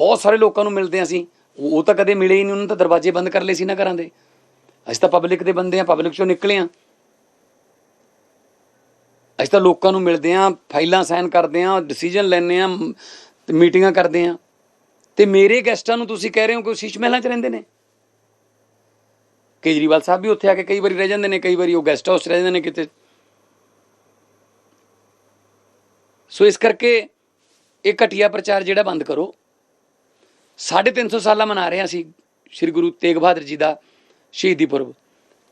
ਬਹੁਤ ਸਾਰੇ ਲੋਕਾਂ ਨੂੰ ਮਿਲਦੇ ਹਾਂ ਅਸੀਂ। ਉਹ ਉਹ ਤਾਂ ਕਦੇ ਮਿਲੇ ਹੀ ਨਹੀਂ, ਉਹਨਾਂ ਤਾਂ ਦਰਵਾਜ਼ੇ ਬੰਦ ਕਰ ਲਏ ਸੀ ਨਾ ਘਰਾਂ ਦੇ। ਅਸੀਂ ਤਾਂ ਪਬਲਿਕ ਦੇ ਬੰਦੇ ਆ ਪਬਲਿਕ ਚੋਂ ਨਿਕਲੇ ਆ ਅਸੀਂ ਤਾਂ ਲੋਕਾਂ ਨੂੰ ਮਿਲਦੇ ਆ ਫਾਈਲਾਂ ਸਾਈਨ ਕਰਦੇ ਆ ਡਿਸੀਜਨ ਲੈਂਦੇ ਆ ਮ- ਮੀਟਿੰਗਾਂ ਕਰਦੇ ਆ ਤੇ ਮੇਰੇ ਗੈਸਟਾਂ ਨੂੰ ਤੁਸੀਂ ਕਹਿ ਰਹੇ ਹੋ ਕਿ ਉਹ ਸ਼ੀਸ਼ ਮਹਿਲਾਂ 'ਚ ਰਹਿੰਦੇ ਨੇ। ਕੇਜਰੀਵਾਲ ਸਾਹਿਬ ਵੀ ਉੱਥੇ ਆ ਕੇ ਕਈ ਵਾਰੀ ਰਹਿ ਜਾਂਦੇ ਨੇ, ਕਈ ਵਾਰੀ ਉਹ ਗੈਸਟ ਹਾਊਸ ਰਹਿ ਜਾਂਦੇ ਨੇ ਕਿਤੇ। ਸੋ ਇਸ ਕਰਕੇ ਇਹ ਘਟੀਆ ਪ੍ਰਚਾਰ ਜਿਹੜਾ ਬੰਦ ਕਰੋ। 350 ਸਾਲਾ ਮਨਾ ਰਹੇ ਹਾਂ ਅਸੀਂ ਸ੍ਰੀ ਗੁਰੂ ਤੇਗ ਬਹਾਦਰ ਜੀ ਦਾ ਸ਼ਹੀਦੀ ਪੁਰਬ।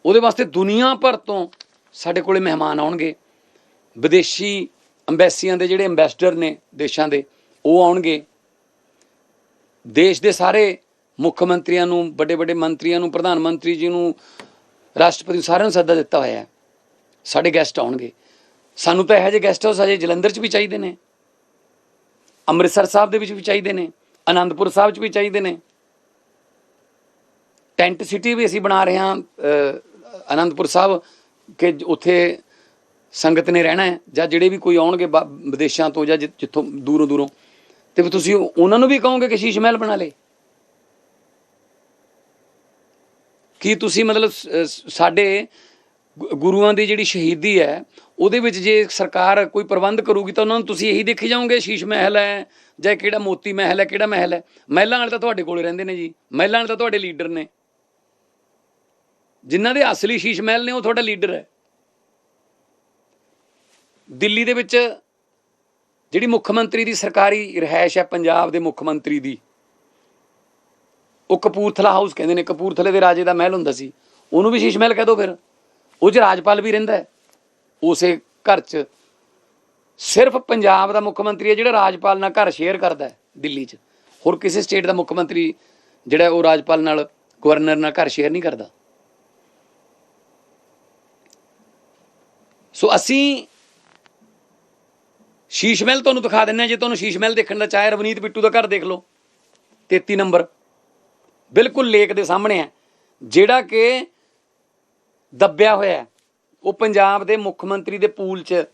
ਉਹਦੇ ਵਾਸਤੇ ਦੁਨੀਆ ਭਰ ਤੋਂ ਸਾਡੇ ਕੋਲੇ ਮਹਿਮਾਨ ਆਉਣਗੇ। ਵਿਦੇਸ਼ੀ ਅੰਬੈਸੀਆਂ ਦੇ ਜਿਹੜੇ ਐਮਬੈਸਡਰ ਨੇ ਦੇਸ਼ਾਂ ਦੇ, ਉਹ ਆਉਣਗੇ। ਦੇਸ਼ ਦੇ ਸਾਰੇ ਮੁੱਖ ਮੰਤਰੀਆਂ ਨੂੰ, ਵੱਡੇ ਵੱਡੇ ਮੰਤਰੀਆਂ ਨੂੰ, ਪ੍ਰਧਾਨ ਮੰਤਰੀ ਜੀ ਨੂੰ, ਰਾਸ਼ਟਰਪਤੀ ਨੂੰ ਸਾਰਿਆਂ ਨੂੰ ਸੱਦਾ ਦਿੱਤਾ ਹੋਇਆ ਹੈ। ਸਾਡੇ ਗੈਸਟ ਆਉਣਗੇ। ਸਾਨੂੰ ਤਾਂ ਇਹੋ ਜਿਹੇ ਗੈਸਟ ਹਾਊਸ ਅਜੇ ਜਲੰਧਰ 'ਚ ਵੀ ਚਾਹੀਦੇ ਨੇ। ਅੰਮ੍ਰਿਤਸਰ ਸਾਹਿਬ ਦੇ ਵਿੱਚ ਵੀ ਚਾਹੀਦੇ ਨੇ। ਅਨੰਦਪੁਰ ਸਾਹਿਬ 'ਚ ਵੀ ਚਾਹੀਦੇ ਨੇ। ਟੈਂਟ ਸਿਟੀ ਵੀ ਅਸੀਂ ਬਣਾ ਰਹੇ ਹਾਂ ਅਨੰਦਪੁਰ ਸਾਹਿਬ, ਕਿ ਉੱਥੇ ਸੰਗਤ ਨੇ ਰਹਿਣਾ ਹੈ, ਜਾਂ ਜਿਹੜੇ ਵੀ ਕੋਈ ਆਉਣਗੇ ਬਾ- ਵਿਦੇਸ਼ਾਂ ਤੋਂ ਜਾਂ ਜਿੱਥੋਂ ਦੂਰੋਂ ਦੂਰੋਂ। ਤੇ ਵੀ ਤੁਸੀਂ ਉਹਨਾਂ ਨੂੰ ਵੀ ਕਹੋਗੇ ਕਿ ਸ਼ੀਸ਼ ਮਹਿਲ ਬਣਾ ਲੇ ਕੀ ਤੁਸੀਂ ਮਤਲਬ ਸਾਡੇ ਗੁਰੂਆਂ ਦੀ ਜਿਹੜੀ ਸ਼ਹੀਦੀ ਹੈ, ਉਹਦੇ ਵਿੱਚ ਜੇ ਸਰਕਾਰ ਕੋਈ ਪ੍ਰਬੰਧ ਕਰੂਗੀ ਤਾਂ ਉਹਨਾਂ ਨੂੰ ਤੁਸੀਂ ਇਹੀ ਦੇਖੀ ਜਾਓਗੇ, ਸ਼ੀਸ਼ ਮਹਿਲ ਹੈ ਜਾਂ ਕਿਹੜਾ ਮੋਤੀ ਮਹਿਲ ਹੈ, ਕਿਹੜਾ ਮਹਿਲ ਹੈ? ਮਹਿਲਾਂ ਵਾਲੇ ਤਾਂ ਤੁਹਾਡੇ ਕੋਲ ਰਹਿੰਦੇ ਨੇ ਜੀ, ਮਹਿਲਾਂ ਵਾਲੇ ਤਾਂ ਤੁਹਾਡੇ ਲੀਡਰ ਨੇ। ਜਿਨ੍ਹਾਂ ਦੇ ਅਸਲੀ ਸ਼ੀਸ਼ ਮਹਿਲ ਨੇ, ਉਹ ਤੁਹਾਡਾ ਲੀਡਰ ਹੈ। ਦਿੱਲੀ ਦੇ ਵਿੱਚ ਜਿਹੜੀ ਮੁੱਖ ਮੰਤਰੀ ਦੀ ਸਰਕਾਰੀ ਰਿਹਾਇਸ਼ ਹੈ, ਪੰਜਾਬ ਦੇ ਮੁੱਖ ਮੰਤਰੀ ਦੀ, ਉਹ ਕਪੂਰਥਲਾ ਹਾਊਸ ਕਹਿੰਦੇ ਨੇ, ਕਪੂਰਥਲੇ ਦੇ ਰਾਜੇ ਦਾ ਮਹਿਲ ਹੁੰਦਾ ਸੀ। ਉਹਨੂੰ ਵੀ ਸ਼ੀਸ਼ ਮਹਿਲ ਕਹਿ ਦੋ ਫਿਰ। ਉਹ 'ਚ ਰਾਜਪਾਲ ਵੀ ਰਹਿੰਦਾ ਉਸੇ ਘਰ 'ਚ। ਸਿਰਫ ਪੰਜਾਬ ਦਾ ਮੁੱਖ ਮੰਤਰੀ ਹੈ ਜਿਹੜਾ ਰਾਜਪਾਲ ਨਾਲ ਘਰ ਸ਼ੇਅਰ ਕਰਦਾ ਦਿੱਲੀ 'ਚ। ਹੋਰ ਕਿਸੇ ਸਟੇਟ ਦਾ ਮੁੱਖ ਮੰਤਰੀ ਜਿਹੜਾ ਉਹ ਰਾਜਪਾਲ ਨਾਲ ਗਵਰਨਰ ਨਾਲ ਘਰ ਸ਼ੇਅਰ ਨਹੀਂ ਕਰਦਾ। ਸੋ ਅਸੀਂ ਸ਼ੀਸ਼ ਮਹਿਲ ਤੁਹਾਨੂੰ ਦਿਖਾ ਦਿੰਨੇ ਹਾਂ। ਜੇ ਤੁਹਾਨੂੰ ਸ਼ੀਸ਼ ਮਹਿਲ ਦੇਖਣ ਦਾ ਚਾਹੇ ਰਵਨੀਤ ਬਿੱਟੂ ਦਾ ਘਰ ਦੇਖ ਲਓ। 33 ਨੰਬਰ। ਬਿਲਕੁਲ ਲੇਕ ਦੇ ਸਾਹਮਣੇ ਹੈ। ਜਿਹੜਾ ਕਿ ਦੱਬਿਆ ਹੋਇਆ ਉਹ ਪੰਜਾਬ ਦੇ ਮੁੱਖ ਮੰਤਰੀ ਦੇ ਪੂਲ 'ਚ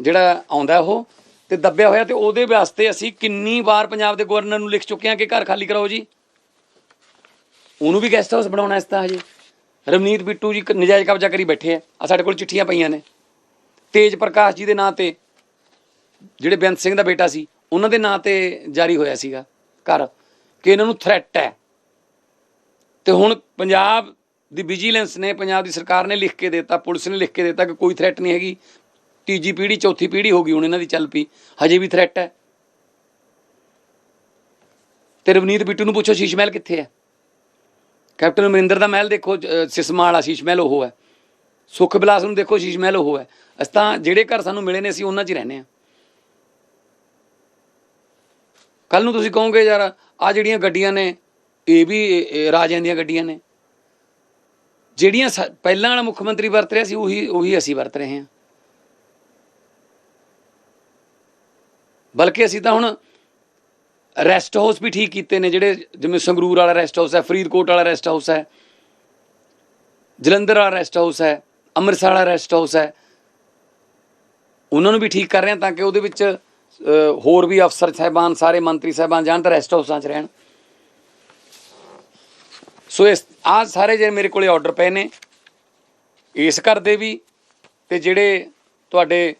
ਜਿਹੜਾ ਆਉਂਦਾ ਉਹ ਤੇ ਦੱਬਿਆ ਹੋਇਆ ਤੇ ਉਹਦੇ ਵਾਸਤੇ ਅਸੀਂ ਕਿੰਨੀ ਵਾਰ ਪੰਜਾਬ ਦੇ ਗਵਰਨਰ ਨੂੰ ਲਿਖ ਚੁੱਕੇ ਹਾਂ ਕਿ ਘਰ ਖਾਲੀ ਕਰਾਓ ਜੀ। ਉਹਨੂੰ ਵੀ ਗੈਸਟ ਹਾਊਸ ਬਣਾਉਣਾ ਇਸ ਤਾਂ ਹਜੇ। ਰਵਨੀਤ ਬਿੱਟੂ ਜੀ ਨਜਾਇਜ਼ ਕਬਜ਼ਾ ਕਰੀ ਬੈਠੇ ਆ। ਆ ਸਾਡੇ ਕੋਲ ਚਿੱਠੀਆਂ ਪਈਆਂ ਨੇ। ਤੇਜ ਪ੍ਰਕਾਸ਼ ਜੀ ਦੇ ਨਾਂ ਤੇ ਜਿਹੜੇ ਬੇਅੰਤ ਸਿੰਘ ਦਾ ਬੇਟਾ ਸੀ, ਉਹਨਾਂ ਦੇ ਨਾਂ ਤੇ ਜਾਰੀ ਹੋਇਆ ਸੀਗਾ ਘਰ। ਕਿ ਇਹਨਾਂ ਨੂੰ ਥ੍ਰੈਟ ਹੈ। ਤੇ ਹੁਣ ਪੰਜਾਬ ਦੀ ਵਿਜੀਲੈਂਸ ਨੇ ਪੰਜਾਬ ਦੀ ਸਰਕਾਰ ਨੇ ਲਿਖ ਕੇ ਦਿੱਤਾ ਪੁਲਿਸ ਨੇ ਲਿਖ ਕੇ ਦਿੱਤਾ ਕਿ ਕੋਈ ਥ੍ਰੈਟ ਨਹੀਂ ਹੈਗੀ। ਤੀਜੀ ਪੀੜ੍ਹੀ ਚੌਥੀ ਪੀੜ੍ਹੀ ਹੋ ਗਈ ਹੁਣ ਇਹਨਾਂ ਦੀ ਚੱਲ ਪਈ। ਹਜੇ ਵੀ ਥ੍ਰੈਟ ਹੈ। ਤੇ ਰਵਨੀਤ ਬਿੱਟੂ ਨੂੰ ਪੁੱਛੋ ਸ਼ੀਸ਼ ਮਹਿਲ ਕਿੱਥੇ ਹੈ? ਕੈਪਟਨ ਅਮਰਿੰਦਰ ਦਾ ਮਹਿਲ ਦੇਖੋ ਅ, ਸਿਸਮਾ ਵਾਲਾ ਸ਼ੀਸ਼ ਮਹਿਲ ਉਹ ਹੈ। ਸੁਖ ਬਿਲਾਸ ਨੂੰ ਦੇਖੋ ਸ਼ੀਸ਼ ਮਹਿਲ ਉਹ ਹੈ। ਅਸੀਂ ਤਾਂ ਜਿਹੜੇ ਘਰ ਸਾਨੂੰ ਮਿਲੇ ਨੇ ਅਸੀਂ ਉਹਨਾਂ 'ਚ ਹੀ ਰਹਿੰਦੇ ਹਾਂ। ਕੱਲ ਨੂੰ ਤੁਸੀਂ ਕਹੋਗੇ ਯਾਰ ਆ ਜਿਹੜੀਆਂ ਗੱਡੀਆਂ ਨੇ ਇਹ ਵੀ ਰਾਜਿਆਂ ਦੀਆਂ ਗੱਡੀਆਂ ਨੇ। ਜਿਹੜੀਆਂ ਸਾ- ਪਹਿਲਾਂ ਵਾਲਾ ਮੁੱਖ ਮੰਤਰੀ ਵਰਤ ਰਿਹਾ ਸੀ, ਉਹੀ ਉਹੀ ਅਸੀਂ ਵਰਤ ਰਹੇ ਹਾਂ। ਬਲਕਿ ਅਸੀਂ ਤਾਂ ਹੁਣ ਰੈਸਟ ਹਾਊਸ ਵੀ ਠੀਕ ਕੀਤੇ ਨੇ, ਜਿਹੜੇ ਜਿਵੇਂ ਸੰਗਰੂਰ ਵਾਲਾ ਰੈਸਟ ਹਾਊਸ ਹੈ, ਫਰੀਦਕੋਟ ਵਾਲਾ ਰੈਸਟ ਹਾਊਸ ਹੈ, ਜਲੰਧਰ ਵਾਲਾ ਰੈਸਟ ਹਾਊਸ ਹੈ, ਅੰਮ੍ਰਿਤਸਰ ਵਾਲਾ ਰੈਸਟ ਹਾਊਸ ਹੈ। ਉਹਨਾਂ ਨੂੰ ਵੀ ਠੀਕ ਕਰ ਰਹੇ ਹਾਂ ਤਾਂ ਕਿ ਉਹਦੇ ਵਿੱਚ ਹੋਰ ਵੀ ਅਫਸਰ, ਸਾਹਿਬਾਨ, ਸਾਰੇ ਮੰਤਰੀ ਸਾਹਿਬਾਨ ਜਾਣ ਤਾਂ ਰੈਸਟ ਹਾਊਸਾਂ 'ਚ ਰਹਿਣ। ਸੋ ਇਸ ਆ ਸਾਰੇ ਜਿਹੜੇ ਮੇਰੇ ਕੋਲੇ ਆਰਡਰ ਪਏ ਨੇ, ਇਸ ਘਰ ਦੇ ਵੀ ਤੇ ਜਿਹੜੇ ਤੁਹਾਡੇ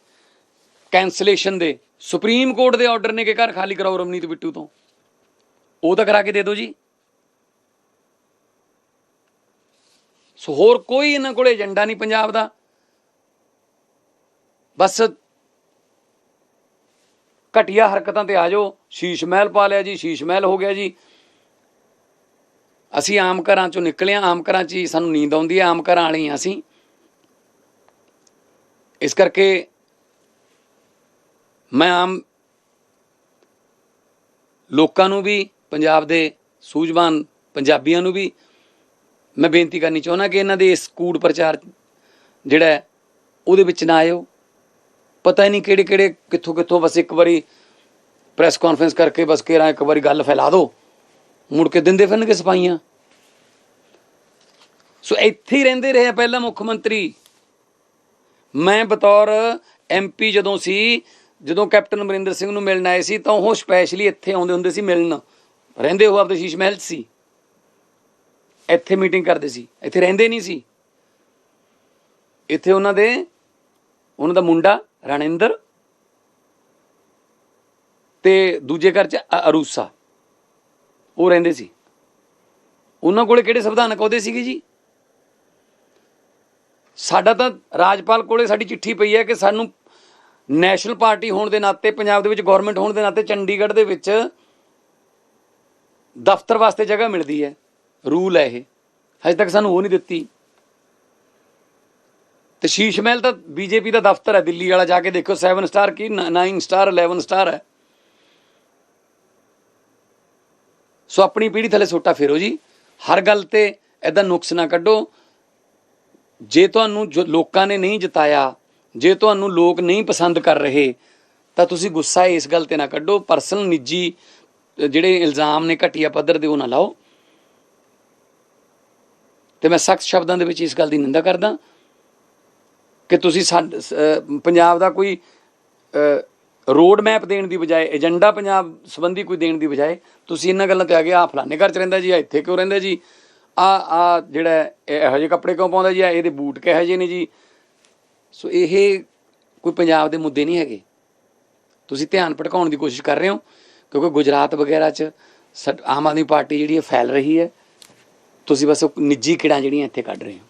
ਕੈਂਸਲੇਸ਼ਨ ਦੇ ਸੁਪਰੀਮ ਕੋਰਟ ਦੇ ਆਰਡਰ ਨੇ ਕਿ ਘਰ ਖਾਲੀ ਕਰਾਓ ਰਮਨੀਤ ਬਿੱਟੂ ਤੋਂ? ਉਹ ਤਾਂ ਕਰਾ ਕੇ ਦੇ ਦਿਓ ਜੀ। ਸੋ ਹੋਰ ਕੋਈ ਇਹਨਾਂ ਕੋਲ ਏਜੰਡਾ ਨਹੀਂ ਪੰਜਾਬ ਦਾ। ਬਸ ਘਟੀਆ ਹਰਕਤਾਂ ਤੇ ਆ ਜਾਓ। ਸ਼ੀਸ਼ ਮਹਿਲ ਪਾ ਲਿਆ ਜੀ, ਸ਼ੀਸ਼ ਮਹਿਲ ਹੋ ਗਿਆ ਜੀ। ਅਸੀਂ ਆਮ ਘਰਾਂ ਚੋਂ ਨਿਕਲੇ ਹਾਂ ਆਮ ਘਰਾਂ 'ਚ ਹੀ ਸਾਨੂੰ ਨੀਂਦ ਆਉਂਦੀ ਹੈ, ਆਮ ਘਰਾਂ ਵਾਲੇ ਹਾਂ ਅਸੀਂ। ਇਸ ਕਰਕੇ ਮੈਂ ਆਮ ਲੋਕਾਂ ਨੂੰ ਵੀ, ਪੰਜਾਬ ਦੇ ਸੂਝਵਾਨ ਪੰਜਾਬੀਆਂ ਨੂੰ ਵੀ ਮੈਂ ਬੇਨਤੀ ਕਰਨੀ ਚਾਹੁੰਦਾ ਕਿ ਇਹਨਾਂ ਦੇ ਇਸ ਕੂੜ ਪ੍ਰਚਾਰ ਜਿਹੜਾ ਉਹਦੇ ਵਿੱਚ ਨਾ ਆਇਓ। ਪਤਾ ਹੀ ਨਹੀਂ ਕਿਹੜੇ ਕਿਹੜੇ ਕਿੱਥੋਂ ਕਿੱਥੋਂ ਬਸ ਇੱਕ ਵਾਰੀ ਪ੍ਰੈਸ ਕਾਨਫਰੰਸ ਕਰਕੇ ਬਸ ਕੇ ਕਿਹੜਾ ਇੱਕ ਵਾਰੀ ਗੱਲ ਫੈਲਾ ਦਿਓ। ਮੁੜ ਕੇ ਦਿੰਦੇ ਫਿਰਨਗੇ ਸਪਾਈਆਂ ਸੋ ਇੱਥੇ ਹੀ ਰਹਿੰਦੇ ਰਹੇ ਆ ਪਹਿਲਾਂ ਮੁੱਖ ਮੰਤਰੀ। ਮੈਂ ਬਤੌਰ ਐਮਪੀ ਜਦੋਂ ਸੀ, ਜਦੋਂ ਕੈਪਟਨ ਅਮਰਿੰਦਰ ਸਿੰਘ ਨੂੰ ਮਿਲਣ ਆਏ ਸੀ, ਤਾਂ ਉਹ ਸਪੈਸ਼ਲੀ ਇੱਥੇ ਆਉਂਦੇ ਹੁੰਦੇ ਸੀ ਮਿਲਣ। ਰਹਿੰਦੇ ਉਹ ਆਪਦੇ ਸ਼ੀਸ਼ ਮਹਿਲ 'ਚ ਸੀ। ਇੱਥੇ ਮੀਟਿੰਗ ਕਰਦੇ ਸੀ। ਇੱਥੇ ਰਹਿੰਦੇ ਨਹੀਂ ਸੀ। ਇੱਥੇ ਉਹਨਾਂ ਦੇ, ਉਹਨਾਂ ਦਾ ਮੁੰਡਾ ਰਣਿੰਦਰ ਤੇ ਦੂਜੇ ਘਰ 'ਚ ਅਰੂਸਾ ਉਹ ਰਹਿੰਦੇ ਸੀ। ਉਹਨਾਂ ਕੋਲੇ ਕਿਹੜੇ ਸੰਵਿਧਾਨਕ ਅਹੁਦੇ ਸੀਗੇ ਜੀ? ਸਾਡਾ ਤਾਂ ਰਾਜਪਾਲ ਕੋਲੇ ਸਾਡੀ ਚਿੱਠੀ ਪਈ ਹੈ ਕਿ ਸਾਨੂੰ ਨੈਸ਼ਨਲ ਪਾਰਟੀ ਹੋਣ ਦੇ ਨਾਤੇ, ਪੰਜਾਬ ਦੇ ਵਿੱਚ ਗਵਰਨਮੈਂਟ ਹੋਣ ਦੇ ਨਾਤੇ ਚੰਡੀਗੜ੍ਹ ਦੇ ਵਿੱਚ ਦਫ਼ਤਰ ਵਾਸਤੇ ਜਗ੍ਹਾ ਮਿਲਦੀ ਹੈ। ਰੂਲ ਹੈ ਇਹ। ਹਜੇ ਤੱਕ ਸਾਨੂੰ ਉਹ ਨਹੀਂ ਦਿੱਤੀ। ਤੇ ਸ਼ੀਸ਼ ਮਹਿਲ ਤਾਂ ਬੀਜੇਪੀ ਦਾ ਦਫ਼ਤਰ ਹੈ। ਦਿੱਲੀ ਵਾਲਾ ਜਾ ਕੇ ਦੇਖੋ 7 ਸਟਾਰ ਕੀ 9 ਸਟਾਰ 11 ਸਟਾਰ ਹੈ। ਸੋ ਆਪਣੀ ਪੀੜ੍ਹੀ ਥੱਲੇ ਸੋਟਾ ਫੇਰੋ ਜੀ। ਹਰ ਗੱਲ ਤੇ ਐਦਾਂ ਨੁਕਸ ਨਾ ਕੱਢੋ। ਜੇ ਤੁਹਾਨੂੰ ਜੋ ਲੋਕਾਂ ਨੇ ਨਹੀਂ ਜਿਤਾਇਆ, ਜੇ ਤੁਹਾਨੂੰ ਲੋਕ ਨਹੀਂ ਪਸੰਦ ਕਰ ਰਹੇ, ਤਾਂ ਤੁਸੀਂ ਗੁੱਸਾ ਇਸ ਗੱਲ ਤੇ ਨਾ ਕੱਢੋ। ਪਰਸਨਲ ਨਿੱਜੀ ਜਿਹੜੇ ਇਲਜ਼ਾਮ ਨੇ ਘਟੀਆ ਪੱਧਰ ਦੇ ਉਹ ਨਾ ਲਾਓ। ਤੇ ਮੈਂ ਸਖਤ ਸ਼ਬਦਾਂ ਦੇ ਵਿੱਚ ਇਸ ਗੱਲ ਦੀ ਨਿੰਦਾ ਕਰਦਾ ਕਿ ਤੁਸੀਂ ਸਾਡ- ਪੰਜਾਬ ਦਾ ਕੋਈ ਰੋਡ ਮੈਪ ਦੇਣ ਦੀ ਬਜਾਏ, ਏਜੰਡਾ ਪੰਜਾਬ ਸੰਬੰਧੀ ਕੋਈ ਦੇਣ ਦੀ ਬਜਾਏ, ਤੁਸੀਂ ਇਹਨਾਂ ਗੱਲਾਂ ਤੇ ਆ ਗਏ ਆ ਫਲਾਣੇ ਘਰ ਚ ਰਹਿੰਦਾ ਜੀ ਆ ਇੱਥੇ ਕਿਉਂ ਰਹਿੰਦਾ ਜੀ? ਆ ਆ ਜਿਹੜਾ ਇਹ ਇਹੋ ਜਿਹੇ ਕੱਪੜੇ ਕਿਉਂ ਪਾਉਂਦਾ ਜੀ? ਆ ਇਹਦੇ ਬੂਟ ਕਿਹੋ ਜਿਹੇ ਨੇ ਜੀ? ਸੋ ਇਹ ਕੋਈ ਪੰਜਾਬ ਦੇ ਮੁੱਦੇ ਨਹੀਂ ਹੈਗੇ। ਤੁਸੀਂ ਧਿਆਨ ਭਟਕਾਉਣ ਦੀ ਕੋਸ਼ਿਸ਼ ਕਰ ਰਹੇ ਹੋ, ਕਿਉਂਕਿ ਗੁਜਰਾਤ ਵਗੈਰਾ 'ਚ ਸਾ- ਆਮ ਆਦਮੀ ਪਾਰਟੀ ਜਿਹੜੀ ਹੈ ਫੈਲ ਰਹੀ ਹੈ। ਤੁਸੀਂ ਬਸ ਨਿੱਜੀ ਕਿੜਾਂ ਜਿਹੜੀਆਂ ਇੱਥੇ ਕੱਢ ਰਹੇ ਹੋ।